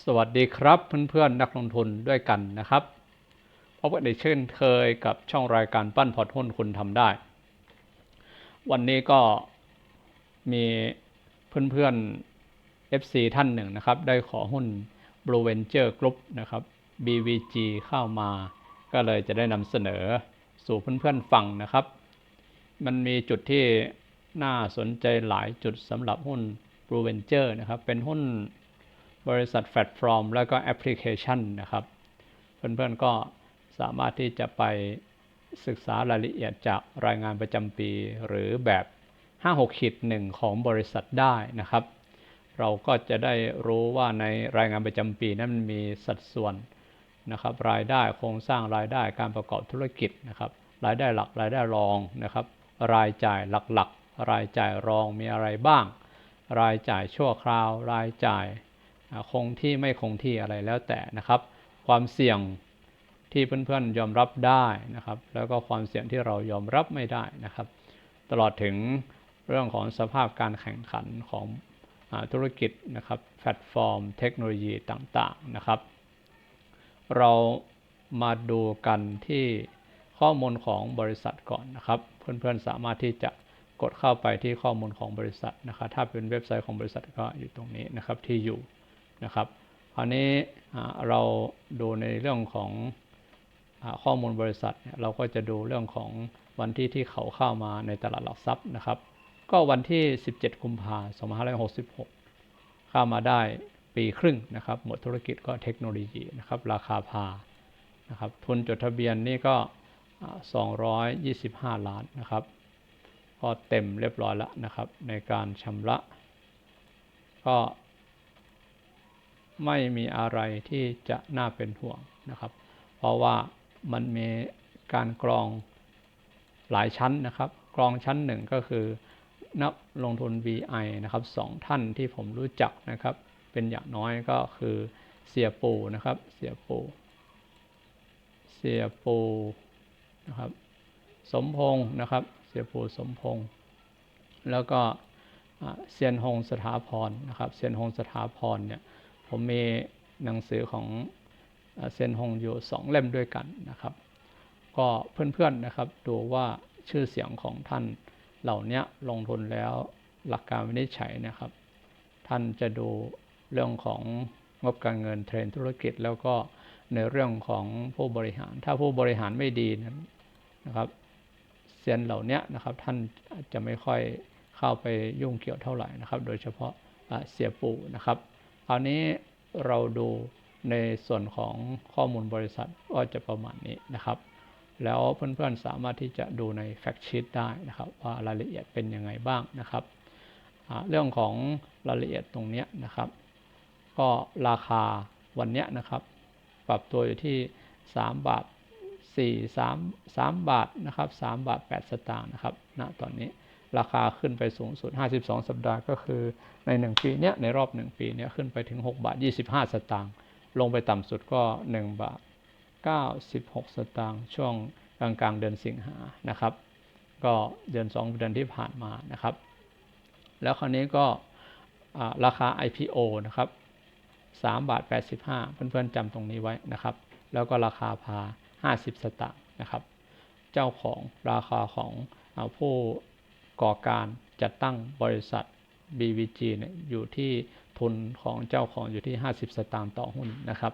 สวัสดีครับเพื่อนๆนักลงทุนด้วยกันนะครับพบกันอีกเช่นเคยกับช่องรายการปั้นพอร์ตหุ้นคุณทำได้ วันนี้ก็มีเพื่อนๆ FC ท่านหนึ่งนะครับ ได้ขอหุ้น Blue Venture Group นะครับ BVG เข้ามา ก็เลยจะได้นำเสนอสู่เพื่อนๆฟังนะครับ มันมีจุดที่น่าสนใจหลายจุดสำหรับหุ้น Blue Venture นะครับ เป็นหุ้น บริษัทแฟลตฟอร์ม แล้วก็แอปพลิเคชันนะครับ เพื่อนๆก็สามารถที่จะไปศึกษารายละเอียดจากรายงานประจำปี หรือแบบ 56ขีดหนึ่งของบริษัทได้นะครับ เราก็จะได้รู้ว่าในรายงานประจำปีนั้นมันมีสัดส่วนนะครับ รายได้โครงสร้างรายได้การประกอบธุรกิจนะครับ รายได้หลักรายได้รองนะครับ รายจ่ายหลักๆ รายจ่ายรองมีอะไรบ้าง รายจ่ายชั่วคราว รายจ่าย คงที่ไม่คงที่อะไรแล้วแต่นะครับ ความเสี่ยงที่เพื่อนๆยอมรับได้นะครับ แล้วก็ความเสี่ยงที่เรายอมรับไม่ได้นะครับ ตลอดถึงเรื่องของสภาพการแข่งขันของธุรกิจนะครับ แพลตฟอร์ม เทคโนโลยีต่างๆนะครับ เรามาดูกันที่ข้อมูลของบริษัทก่อนนะครับ เพื่อนๆสามารถที่จะกดเข้าไปที่ข้อมูลของบริษัทนะครับ ถ้าเป็นเว็บไซต์ของบริษัทก็อยู่ตรงนี้นะครับที่อยู่ นะครับคราวนี้เราดูในเรื่องของข้อมูลบริษัท เราก็จะดูเรื่องของวันที่ที่เขาเข้ามาในตลาดหลักทรัพย์นะครับ ก็วันที่ 17 กุมภาพันธ์2566 เข้ามาได้ปีครึ่งนะครับ หมดธุรกิจก็เทคโนโลยีนะครับ ราคาพานะครับ ทุนจดทะเบียนนี่ก็ 225 ล้านนะครับ ก็เต็มเรียบร้อยแล้วนะครับ ในการชำระ ก็ ไม่มีอะไรที่จะน่าเป็นห่วงนะครับ เพราะว่ามันมีการกรองหลายชั้นนะครับ กรองชั้นหนึ่งก็คือนักลงทุน VI นะครับสองท่านที่ผมรู้จักนะครับ เป็นอย่างน้อยก็คือเสียปูนะครับ เสียปู เสียปูนะครับ สมพงศ์นะครับ เสียปูสมพงศ์แล้วก็เซียนหงสถาพรนะครับ เซียนหงสถาพรเนี่ย ผมมีหนังสือของเซนฮงอยู่สองเล่มด้วยกันนะครับ ก็เพื่อนๆนะครับดูว่าชื่อเสียงของท่านเหล่านี้ลงทุนแล้วหลักการวินิจฉัยนะครับ ท่านจะดูเรื่องของงบการเงินเทรนธุรกิจ แล้วก็ในเรื่องของผู้บริหาร ถ้าผู้บริหารไม่ดีนะครับเซียนเหล่านี้นะครับท่านจะไม่ค่อยเข้าไปยุ่งเกี่ยวเท่าไหร่นะครับ โดยเฉพาะเสียปู่นะครับ ราวนี้เราดูในส่วนของข้อมูลบริษัทก็จะประมาณนี้นะครับ แล้วเพื่อนๆสามารถที่จะดูในแฟกชีตได้นะครับ ว่ารายละเอียดเป็นยังไงบ้างนะครับเรื่องของรายละเอียดตรงนี้นะครับ ก็ราคาวันนี้นะครับ ปรับตัวอยู่ที่ 3 บาท4 3 3บาทนะครับ3บาท 8 สตางค์นะครับณตอนนี้ ราคาขึ้นไปสูงสุด 52 สัปดาห์ก็คือใน 1 ปีเนี้ยในรอบ 1 ปีเนี้ยขึ้นไปถึง 6 บาท 25 สตางค์ลงไปต่ำสุดก็ 1 บาท 96 สตางค์ช่วงกลางกลางเดือนสิงหานะครับ ก็เดือน 2 เดือนที่ผ่านมานะครับ แล้วคราวนี้ก็ราคา IPO นะครับ3บาท 85 เพื่อนๆจำตรงนี้ไว้นะครับ แล้วก็ราคาพา 50 สตางค์นะครับ เจ้าของราคาของผู้ ก่อการจัดตั้งบริษัท BVG เนี่ยอยู่ที่ทุนของเจ้าของอยู่ที่ 50 สตางค์ต่อหุ้นนะครับ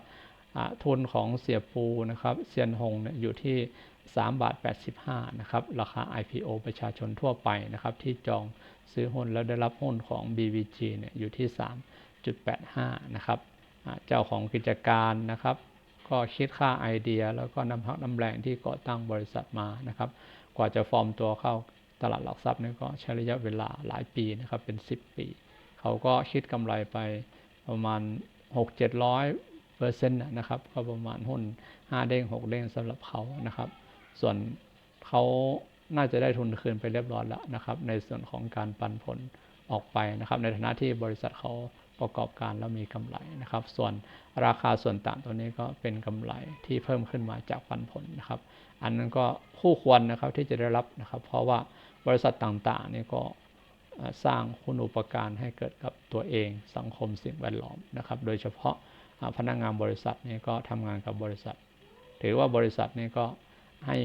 ทุนของเสียปูนะครับเซียนหงเนี่ยอยู่ที่3บาท85นะครับราคา IPO ประชาชนทั่วไปนะครับที่จองซื้อหุ้นแล้วได้รับหุ้นของ BVG เนี่ยอยู่ที่ 3.85นะครับเจ้าของกิจการนะครับ ก็คิดค่าไอเดีย แล้วก็นำพักนำแรงที่ก่อตั้งบริษัทมานะครับ กว่าจะฟอร์มตัวเข้า ตลาดหลักทรัพย์นี่ก็ใช้ระยะเวลาหลายปีนะครับเป็น 10 ปี เขาก็คิดกำไรไปประมาณ 6 700เปอร์เซ็นต์นะครับก็ประมาณหุ้น 5 เด้ง 6 เด้งสำหรับเขานะครับ ส่วนเขาน่าจะได้ทุนคืนไปเรียบร้อยแล้วนะครับ ในส่วนของการปันผลออกไปนะครับ ในฐานะที่บริษัทเขาประกอบการแล้วมีกำไรนะครับ ส่วนราคาส่วนต่างตัวนี้ก็เป็นกำไรที่เพิ่มขึ้นมาจากปันผลนะครับ อันนั้นก็คู่ควรนะครับที่จะได้รับนะครับ เพราะว่า บริษัทต่างๆนี่ก็สร้างคุณอุปการให้เกิดกับตัวเองสังคมสิ่งแวดล้อมนะครับ โดยเฉพาะพนักงานบริษัทนี่ก็ทำงานกับบริษัท ถือว่าบริษัทนี่ก็ให้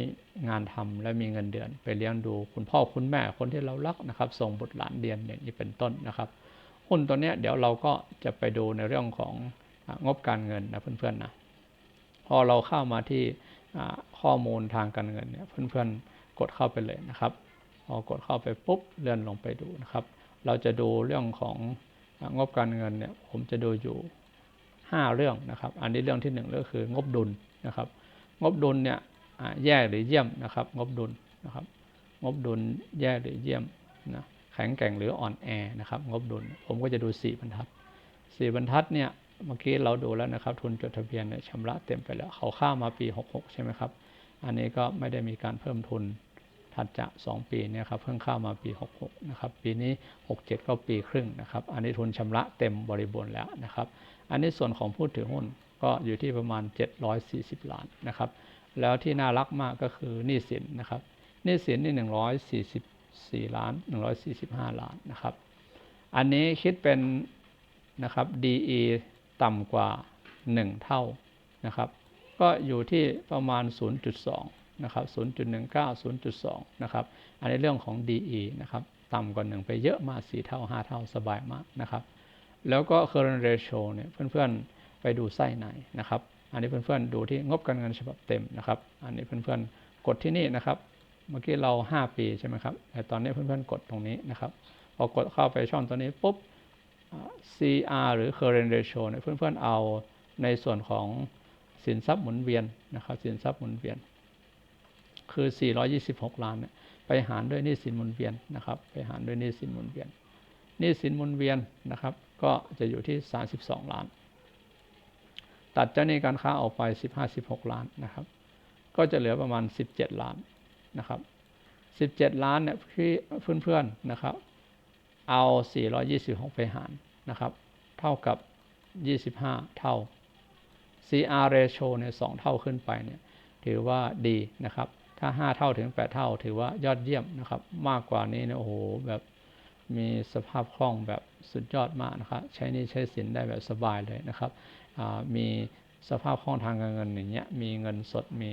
งานทำและมีเงินเดือน ไปเลี้ยงดูคุณพ่อคุณแม่คนที่เรารักนะครับ ส่งบุตรหลานเรียนอย่างนี้เป็นต้นนะครับหุ้นตัวนี้เดี๋ยวเราก็จะไปดูในเรื่องของงบการเงินนะเพื่อนๆนะพอเราเข้ามาที่ข้อมูลทางการเงินเนี่ยเพื่อนๆกดเข้าไปเลยนะครับ พอกดเข้าไปปุ๊บเลื่อนลงไปดูนะครับ เราจะดูเรื่องของงบการเงินเนี่ยผมจะดูอยู่ 5 เรื่องนะครับ อันนี้เรื่องที่ 1 ก็คืองบดุลนะครับ งบดุลเนี่ยแย่หรือเยี่ยมนะครับ งบดุลนะครับ งบดุลแย่หรือเยี่ยมนะแข็งแกร่งหรืออ่อนแอนะครับ งบดุลผมก็จะดู 4 บรรทัด 4 บรรทัดเนี่ยเมื่อกี้เราดูแล้วนะครับ ทุนจดทะเบียนเนี่ยชำระเต็มไปแล้วเขาข้ามาปี 66 ใช่ไหมครับ อันนี้ก็ไม่ได้มีการเพิ่มทุน ถัดจาก 2 ปีเนี่ยครับเพิ่งเข้ามาปี 66 นะครับ ปีนี้ 67 ก็ปีครึ่งนะครับ อันนี้ทุนชำระเต็มบริบูรณ์แล้วนะครับ อันนี้ส่วนของผู้ถือหุ้นก็อยู่ที่ประมาณ 740 ล้านนะครับ แล้วที่น่ารักมากก็คือหนี้สินนะครับหนี้สินนี่ 144 ล้าน 145 ล้านนะครับ อันนี้คิดเป็นนะครับ DE ต่ำกว่า 1 เท่านะครับ ก็อยู่ที่ประมาณ 0.2 นะครับ0.19 0.2 นะครับ อันนี้เรื่องของ DE นะครับ ต่ำกว่า 1 ไปเยอะมาก 4 เท่า 5 เท่าสบายมากนะครับ แล้วก็ current ratio เนี่ยเพื่อนๆ ไปดูไส้ในนะครับ อันนี้เพื่อนๆ ดูที่งบการเงินฉบับเต็มนะครับ อันนี้เพื่อนๆ กดที่นี่นะครับ เมื่อกี้เรา 5 ปีใช่ไหมครับ แต่ตอนนี้เพื่อนๆ กดตรงนี้นะครับ พอกดเข้าไปช่องตัวนี้ปุ๊บ CR หรือ current ratio เนี่ยเพื่อนๆ เอาในส่วนของสินทรัพย์หมุนเวียนนะครับ สินทรัพย์หมุนเวียน คือ 426 ล้านเนี่ยไปหารด้วยหนี้สินหมุนเวียนนะครับ ไปหารด้วยหนี้สินหมุนเวียนหนี้สินหมุนเวียนนะครับ ก็จะอยู่ที่ 32 ล้าน ตัดเจ้าหนี้การค้าออกไป 15-16 ล้านนะครับ ก็จะเหลือประมาณ 17 ล้านนะครับ 17 ล้านเนี่ยเพื่อนๆนะครับ เอา 426 ไปหารนะครับ เท่ากับ 25 เท่า CR ratio เนี่ย2เท่าขึ้นไปเนี่ยถือว่าดีนะครับ ถ้า5เท่าถึง8เท่า ถือว่ายอดเยี่ยมนะครับ มากกว่านี้เนี่ยโอ้โหแบบมีสภาพคล่องแบบสุดยอดมากนะครับ ใช้นี่ใช้สินได้แบบสบายเลยนะครับมีสภาพคล่องทางการเงินอย่างเงี้ยมีเงินสดมี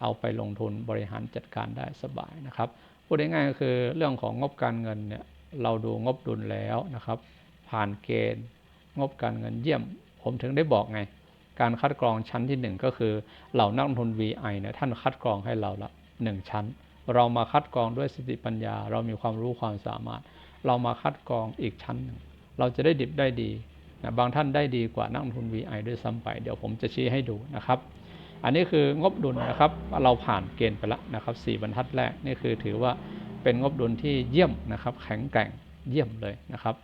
เอาไปลงทุนบริหารจัดการได้สบายนะครับพูดง่ายๆก็คือเรื่องของงบการเงินเนี่ยเราดูงบดุลแล้วนะครับ ผ่านเกณฑ์งบการเงินเยี่ยม ผมถึงได้บอกไง การคัดกรองชั้นที่ 1 ก็คือเหล่านักลงทุน VI เนี่ยท่านคัดกรองให้เราละหนึ่งชั้น เรามาคัดกรองด้วยสติปัญญา เรามีความรู้ความสามารถ เรามาคัดกรองอีกชั้นหนึ่งเราจะได้ดิบได้ดีนะบางท่านได้ดีกว่านักลงทุน VI ด้วยซ้ำไป เดี๋ยวผมจะชี้ให้ดูนะครับ อันนี้คืองบดุลนะครับ เราผ่านเกณฑ์ไปแล้วนะครับ4บรรทัดแรกนี่คือถือว่าเป็นงบดุลที่เยี่ยมนะครับ แข็งแกร่งเยี่ยมเลยนะครับ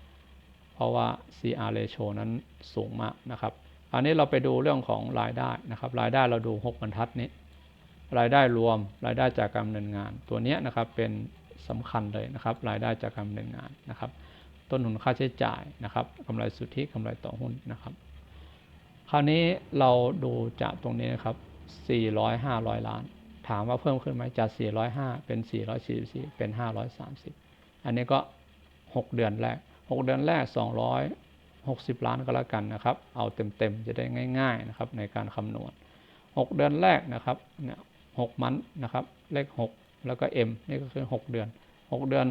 เพราะว่า CR ratio นั้นสูงมากนะครับ อันนี้เราไปดูเรื่องของรายได้นะครับ รายได้เราดู 6 บรรทัดนี้ รายได้รวมรายได้จากการดำเนินงาน ตัวนี้นะครับเป็นสำคัญเลยนะครับ รายได้จากการดำเนินงานนะครับ ต้นทุนค่าใช้จ่ายนะครับกำไรสุทธิกำไรต่อหุ้นนะครับ คราวนี้เราดูจากตรงนี้นะครับ 400 500 ล้าน ถามว่าเพิ่มขึ้นไหมจาก 405 เป็น 444 เป็น 530 อันนี้ก็ 6 เดือนแรก 6 เดือนแรก 60 ล้านก็แล้วกันนะครับ เอาเต็มๆ จะได้ง่าย ๆนะครับ ในการคำนวณ 6 เดือนแรกนะครับเนี่ย6มันนะครับ เลข 6 แล้วก็ M นี่ก็คือ 6 เดือน 6 เดือน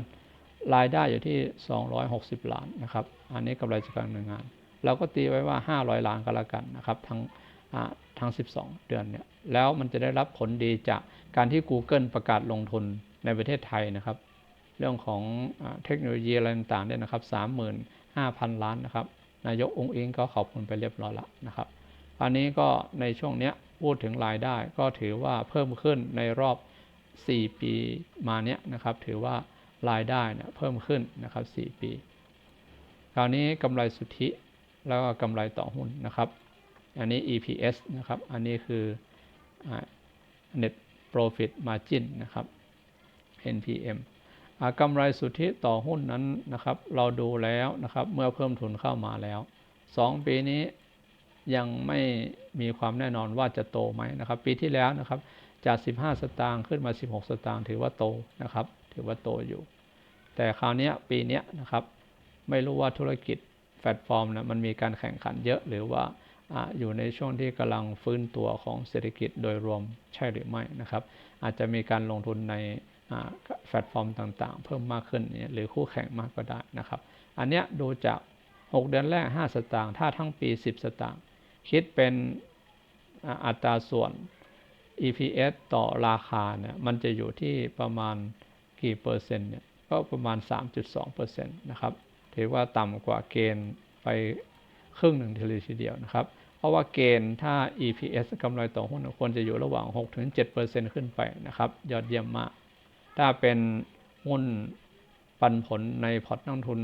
รายได้อยู่ที่ 260 ล้านนะครับ อันนี้กำไรจากการดำเนินงาน เราก็ตีไว้ว่า 500 ล้านก็แล้วกันนะครับ ทั้งทั้ง 12 เดือนเนี่ย แล้วมันจะได้รับผลดีจากการที่ Google ประกาศลงทุนในประเทศไทยนะครับ เรื่องของเทคโนโลยีอะไรต่างๆเนี่ยนะครับ 35,000 ล้านนะครับ นายกองค์อิงก็ขอบคุณไปเรียบร้อยแล้วนะครับ อันนี้ก็ในช่วงเนี้ยพูดถึงรายได้ก็ถือว่าเพิ่มขึ้นในรอบ 4 ปีมาเนี้ยนะครับ ถือว่ารายได้เนี่ยเพิ่มขึ้นนะครับ 4 ปี คราวนี้กำไรสุทธิแล้วก็กำไรต่อหุ้นนะครับ อันนี้ EPS นะครับ อันนี้คือ Net Profit Margin นะครับ NPM กำไรสุทธิต่อหุ้นนั้นนะครับ เราดูแล้วนะครับ เมื่อเพิ่มทุนเข้ามาแล้ว 2 ปีนี้ยังไม่มีความแน่นอนว่าจะโตไหมนะครับ ปีที่แล้วนะครับ จาก 15 สตางค์ขึ้นมา 16 สตางค์ถือว่าโตนะครับ ถือว่าโตอยู่ แต่คราวนี้ปีนี้นะครับ ไม่รู้ว่าธุรกิจแพลตฟอร์มนะมันมีการแข่งขันเยอะหรือว่าอาอยู่ในช่วงที่กำลังฟื้นตัวของเศรษฐกิจโดยรวมใช่หรือไม่นะครับ อาจจะมีการลงทุนใน แพลตฟอร์มต่างๆ เพิ่มมากขึ้นเนี่ยหรือคู่แข่งมากก็ได้นะครับ อันเนี้ยดูจาก 6 เดือนแรก 5 สตางค์ถ้าทั้งปี 10 สตางค์คิดเป็นอัตราส่วน EPS ต่อราคาเนี่ยมันจะอยู่ที่ประมาณกี่เปอร์เซ็นต์เนี่ยก็ประมาณ 3.2เปอร์เซ็นต์นะครับถือว่าต่ำกว่าเกณฑ์ไปครึ่งหนึ่งทีเลยทีเดียวนะครับ เพราะว่าเกณฑ์ถ้า EPS กำไรต่อหุ้นควรจะอยู่ระหว่าง 6-7%ขึ้นไปนะครับ ยอดเยี่ยมมาก ถ้าเป็นหุ้นปันผลในพอร์ตนักลงทุน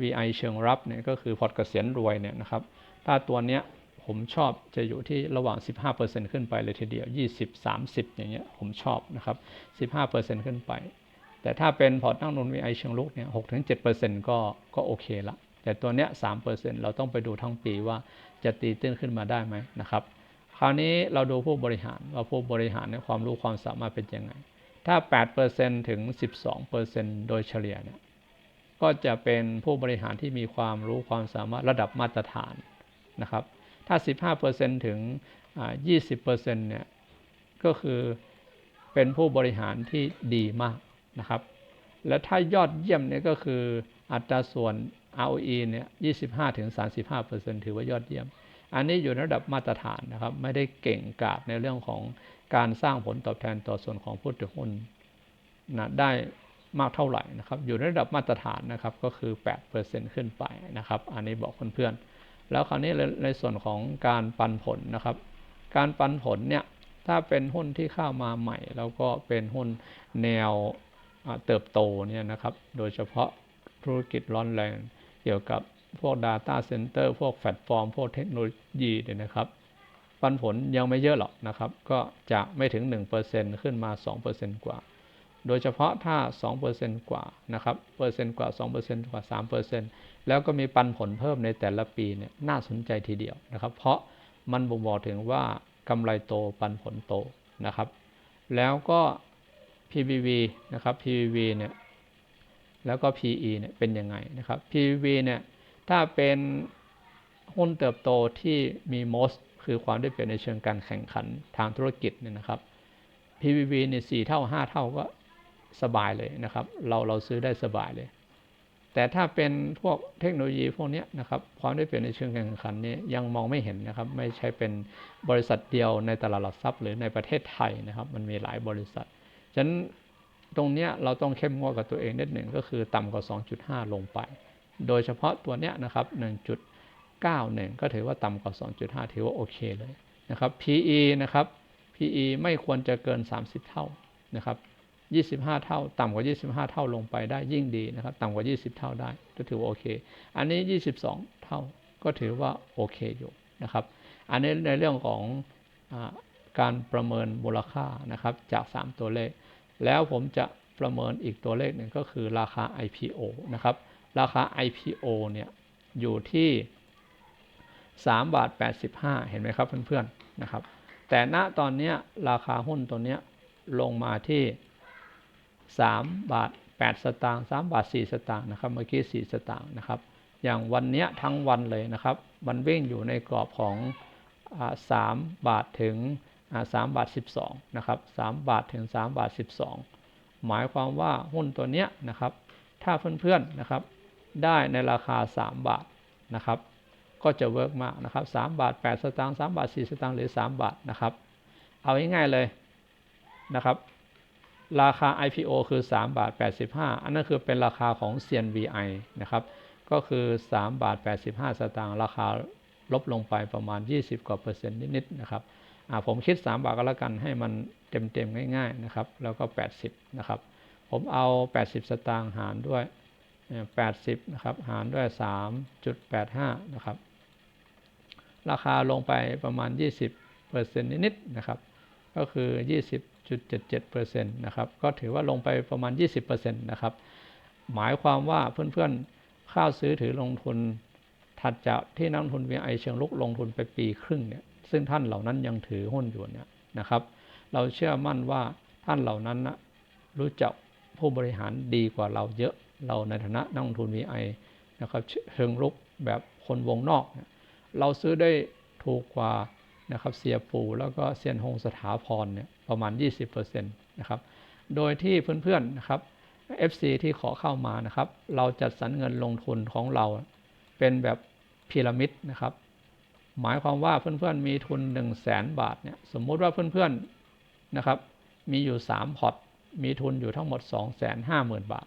VI เชิงรับเนี่ยก็คือพอร์ตเกษียณรวยเนี่ยนะครับ ถ้าตัวเนี้ยผมชอบจะอยู่ที่ระหว่าง 15%ขึ้นไปเลยทีเดียว 20 30 อย่างเงี้ยผมชอบนะครับ 15%ขึ้นไป แต่ถ้าเป็นพอร์ตนักลงทุน VI เชิงลุกเนี่ย6-7%ก็ก็โอเคละ แต่ตัวเนี้ย 3%เราต้องไปดูทั้งปีว่าจะตีตื้นขึ้นมาได้ไหมนะครับ คราวนี้เราดูผู้บริหารว่าผู้บริหารในยความรู้ความสามารถเป็นยังไง ถ้า 8%ถึง 12%โดยเฉลี่ยเนี่ยก็จะเป็นผู้บริหารที่มีความรู้ความสามารถระดับมาตรฐานนะครับ ถ้า 15%ถึง 20%เนี่ยก็คือเป็นผู้บริหารที่ดีมากนะครับ และถ้ายอดเยี่ยมเนี่ยก็คืออัตราส่วน ROE เนี่ย 25ถึง35%ถือว่ายอดเยี่ยม อันนี้อยู่ในระดับมาตรฐานนะครับ ไม่ได้เก่งกาจในเรื่องของ การสร้างผลตอบแทนต่อส่วนของผู้ถือหุ้นนะได้มากเท่าไหร่นะครับอยู่ในระดับมาตรฐานนะครับก็คือ 8%ขึ้นไปนะครับอันนี้บอกเพื่อนๆแล้วคราวนี้ในในส่วนของการปันผลนะครับ การปันผลเนี่ยถ้าเป็นหุ้นที่เข้ามาใหม่ แล้วก็เป็นหุ้นแนวเติบโตเนี่ยนะครับโดยเฉพาะธุรกิจร้อนแรงเกี่ยวกับพวก Data Center พวกแพลตฟอร์ม พวกเทคโนโลยีเนี่ยนะครับ ปันผลยังไม่เยอะหรอกนะครับ ก็จะไม่ถึง 1%ขึ้นมา 2%กว่า โดยเฉพาะถ้า 2%กว่านะครับเปอร์เซ็นต์กว่า 2%กว่า 3%แล้วก็มีปันผลเพิ่มในแต่ละปีเนี่ยน่าสนใจทีเดียวนะครับ เพราะมันบ่งบอกถึงว่ากำไรโตปันผลโตนะครับ แล้วก็ PBV นะครับ PBV เนี่ยแล้วก็ PE เนี่ยเป็นยังไงนะครับ PBV เนี่ยถ้าเป็นหุ้นเติบโตที่มี most คือความได้เปรียบในเชิงการแข่งขันทางธุรกิจเนี่ยนะครับ PBV เนี่ยสี่เท่า 5 เท่าก็สบายเลยนะครับ เราเราซื้อได้สบายเลย แต่ถ้าเป็นพวกเทคโนโลยีพวกเนี้ยนะครับความได้เปรียบในเชิงการแข่งขันนี้ยังมองไม่เห็นนะครับ ไม่ใช่เป็นบริษัทเดียวในตลาดหลักทรัพย์หรือในประเทศไทยนะครับ มันมีหลายบริษัทฉะนั้นตรงเนี้ยเราต้องเข้มงวดกับตัวเองนิดหนึ่งก็คือต่ำกว่า 2.5 ลงไป โดยเฉพาะตัวเนี้ยนะครับ 1.91 ก็ถือว่าต่ำกว่า 2.5 ถือว่าโอเคเลยนะครับ PE นะครับ PE ไม่ควรจะเกิน 30 เท่านะครับ25 เท่า ต่ำกว่า 25 เท่าลงไปได้ยิ่งดีนะครับ ต่ำกว่า 20 เท่าได้ก็ถือว่าโอเค อันนี้ 22 เท่าก็ถือว่าโอเคอยู่นะครับ อันนี้ในเรื่องของอการประเมินมูลค่านะครับจาก 3 ตัวเลข แล้วผมจะประเมินอีกตัวเลขหนึ่งก็คือราคา IPO นะครับ ราคา IPO เนี่ยอยู่ที่ 3 บาท 85 เห็นไหมครับเพื่อนๆนะครับ แต่ณตอนนี้ราคาหุ้นตัวนี้ลงมาที่ 3 บาท 8 สตางค์3บาท 4 สตางค์นะครับ เมื่อกี้ 4 สตางค์นะครับ อย่างวันนี้ทั้งวันเลยนะครับ มันวิ่งอยู่ในกรอบของอา3บาทถึงอ่า3บาท 12 นะครับ 3 บาทถึง 3 บาท 12 หมายความว่าหุ้นตัวนี้นะครับ ถ้าเพื่อนๆนะครับ ได้ในราคา 3 บาทนะครับ ก็จะเวิร์กมากนะครับ3บาท8สตางค์3บาท4สตางค์หรือ3บาทนะครับ เอาง่ายๆเลยนะครับ ราคา IPO คือ3บาท85 อันนั้นคือเป็นราคาของ CNVI นะครับ ก็คือ3บาท85 สตางค์ราคาลบลงไปประมาณ 20 กว่าเปอร์เซ็นต์นิดๆนะครับผมคิด 3 บาทก็แล้วกันให้มันเต็มๆง่าย ๆนะครับ แล้วก็ 80 นะครับ ผมเอา 80 สตางค์หารด้วย 80 นะครับ หารด้วย 3.85 นะครับ ราคาลงไปประมาณ 20เปอร์เซ็นต์นิดๆนะครับ ก็คือ 20.77%นะครับ ก็ถือว่าลงไปประมาณ 20%นะครับ หมายความว่าเพื่อนๆเข้าซื้อถือลงทุนถัดจากที่นักลงทุน VI เชิงลุกลงทุนไปปีครึ่งเนี่ย ซึ่งท่านเหล่านั้นยังถือหุ้นอยู่เนี่ยนะครับ เราเชื่อมั่นว่าท่านเหล่านั้นนะรู้จักผู้บริหารดีกว่าเราเยอะ เราในฐานะนักลงทุน VI นะครับเชิงลุกแบบคนวงนอกเเราซื้อได้ถูกกว่านะครับเสียปูแล้วก็เซียนหงสถาพรเนี่ยประมาณ 20%นะครับโดยที่เพื่อนๆนะครับ FC ที่ขอเข้ามานะครับ เราจัดสรรเงินลงทุนของเราเป็นแบบพีระมิดนะครับ หมายความว่าเพื่อนๆมีทุน 1 0 0 0 0แสนบาทเนี่ยสมมุติว่าเพื่อนๆนะครับมีอยู่ 3 พอร์ตมีทุนอยู่ทั้งหมด 2 5 0 0 0 0 บาท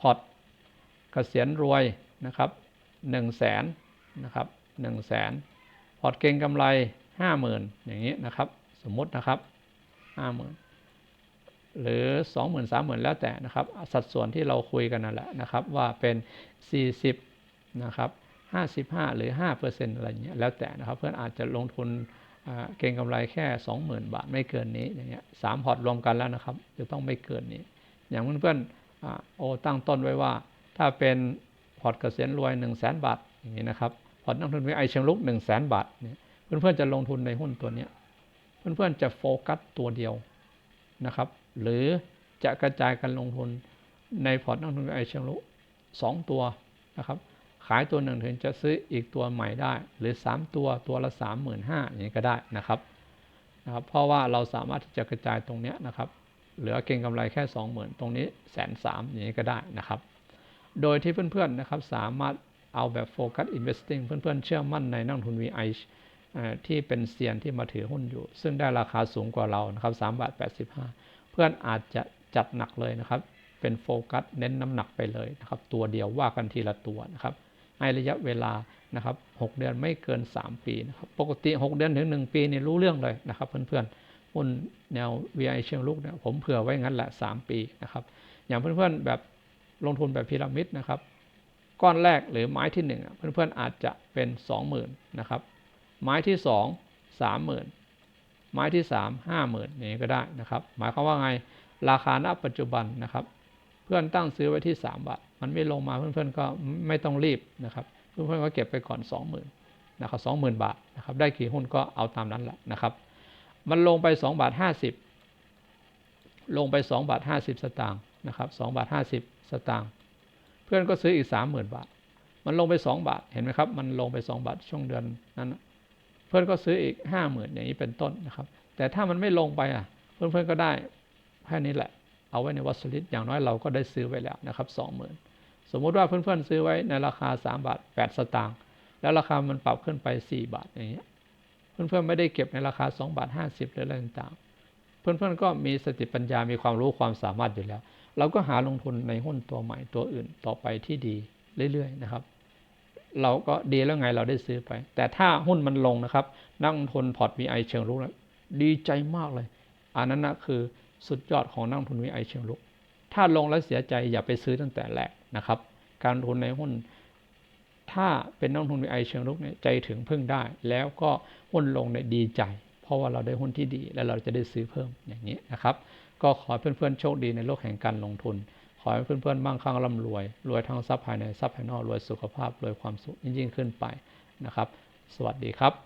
พอร์ตเกษียณรวยนะครับ 1 0 0 0 0แสนนะครับ 1 0 0 0 0แสนพอร์ตเก่งกำไร 50,000 อย่างนี้นะครับ สมมตินะครับ 50,000 หรือ 20,000 30,000 แล้วแต่นะครับ สัดส่วนที่เราคุยกันนั่นแหละนะครับ ว่าเป็น 40 นะครับ 55 หรือ 5%อะไรเงี้ยแล้วแต่นะครับ เพื่อนอาจจะลงทุนเก่งกำไรแค่ 20,000 บาทไม่เกินนี้อย่างเงี้ยสามพอร์ตรวมกันแล้วนะครับ จะต้องไม่เกินนี้ อย่างเพื่อนๆโอตั้งต้นไว้ว่า ถ้าเป็นพอร์ตเกษียณรวย 1 0 0 0 0แบาทอย่างนี้นะครับ พอร์ตนักทุนวิไอเชิงลุก1 0 0 0 0แสนบาทเนี่ยเพื่อนๆจะลงทุนในหุ้นตัวนี้เพื่อนๆจะโฟกัสตัวเดียวนะครับ หรือจะกระจายการลงทุนในพอร์ตนักทุนไอเชิงลุก2ตัวนะครับขายตัวหนึ่งถึงจะซื้ออีกตัวใหม่ได้ หรือ 3 ตัวตัวละ 3 5 0 0 0อย่างนี้ก็ได้นะครับนะครับ เพราะว่าเราสามารถที่จะกระจายตรงนี้นะครับ เหลือเก่งกำไรแค่ 20,000 ตรงนี้แสนสามอย่างนี้ก็ได้นะครับ โดยที่เพื่อนๆนะครับสามารถ เอาแบบโฟกัสอินเวสติ้งเพื่อนๆเชื่อมั่นในนักทุน VI ที่เป็นเซียนที่มาถือหุ้นอยู่ ซึ่งได้ราคาสูงกว่าเรานะครับ3บาท85เพื่อนอาจจะจัดหนักเลยนะครับ เป็นโฟกัสเน้นน้ำหนักไปเลยนะครับ ตัวเดียวว่ากันทีละตัวนะครับให้ระยะเวลานะครับ6เดือนไม่เกิน 3 ปีนะครับปกติ 6 เดือนถึง 1 ปีนี่รู้เรื่องเลยนะครับเพื่อนๆหุ้นแนว VI เชิงลุกเนี่ยผมเผื่อไว้งั้นแหละ 3 ปีนะครับอย่างเพื่อนๆแบบลงทุนแบบพีระมิดนะครับ ก้อนแรกหรือไม้ที่1เพื่อนๆอาจจะเป็น 20,000นะครับ ไม้ที่ 2 30,000 ไม้ที่ 3 50,000อย่างนี้ก็ได้นะครับ หมายความว่าไงราคาณปัจจุบันนะครับ เพื่อนตั้งซื้อไว้ที่ 3 บาท มันไม่ลงมาเพื่อนๆก็ไม่ต้องรีบนะครับ เพื่อนๆก็เก็บไปก่อน 20,000นะครับ20,000 บาทนะครับ ได้กี่หุ้นก็เอาตามนั้นแหละนะครับ มันลงไป2บาท50 ลงไป2บาท50 สตางค์นะครับ2บาท50 สตางค์ เพื่อนก็ซื้ออีก30,000บาท มันลงไป2บาท เห็นไหมครับ มันลงไป2บาทช่วงเดือนนั้น เพื่อนก็ซื้ออีก50,000อย่างนี้เป็นต้นนะครับ แต่ถ้ามันไม่ลงไปอะ เพื่อนๆก็ได้แค่นี้แหละ เอาไว้ในวัสลิดอย่างน้อยเราก็ได้ซื้อไว้แล้วนะครับสองหมื่นสมมุติว่าเพื่อนๆซื้อไว้ในราคา3บาท8สตางค์แล้วราคามันปรับขึ้นไป4บาทอย่างเงี้ย เพื่อนๆไม่ได้เก็บในราคา2บาท50หรืออะไรต่างๆเพื่อนๆก็มีสติปัญญา มีความรู้ความสามารถอยู่แล้ว เราก็หาลงทุนในหุ้นตัวใหม่ตัวอื่นต่อไปที่ดีเรื่อยๆนะครับ เราก็ดีแล้วไงเราได้ซื้อไป แต่ถ้าหุ้นมันลงนะครับ นักลงทุนพอร์ตมีไอเชิงรุกดีใจมากเลย อันนั้นนะคือสุดยอดของนักทุนวิไอเชิงลุก ถ้าลงแล้วเสียใจอย่าไปซื้อตั้งแต่แรกนะครับ การลงทุนในหุ้น ถ้าเป็นนักทุนวิไอเชิงลุกเนี่ยใจถึงพึ่งได้ แล้วก็หุ้นลงเนี่ยดีใจ เพราะว่าเราได้หุ้นที่ดี และเราจะได้ซื้อเพิ่มอย่างนี้นะครับ ก็ขอเพื่อนๆโชคดีในโลกแห่งการลงทุน ขอให้เพื่อนๆมั่งคั่งร่ำรวย รวยทั้งทรัพย์ภายในทรัพย์ภายนอก รวยสุขภาพ รวยความสุขยิ่งขึ้นไปนะครับ สวัสดีครับ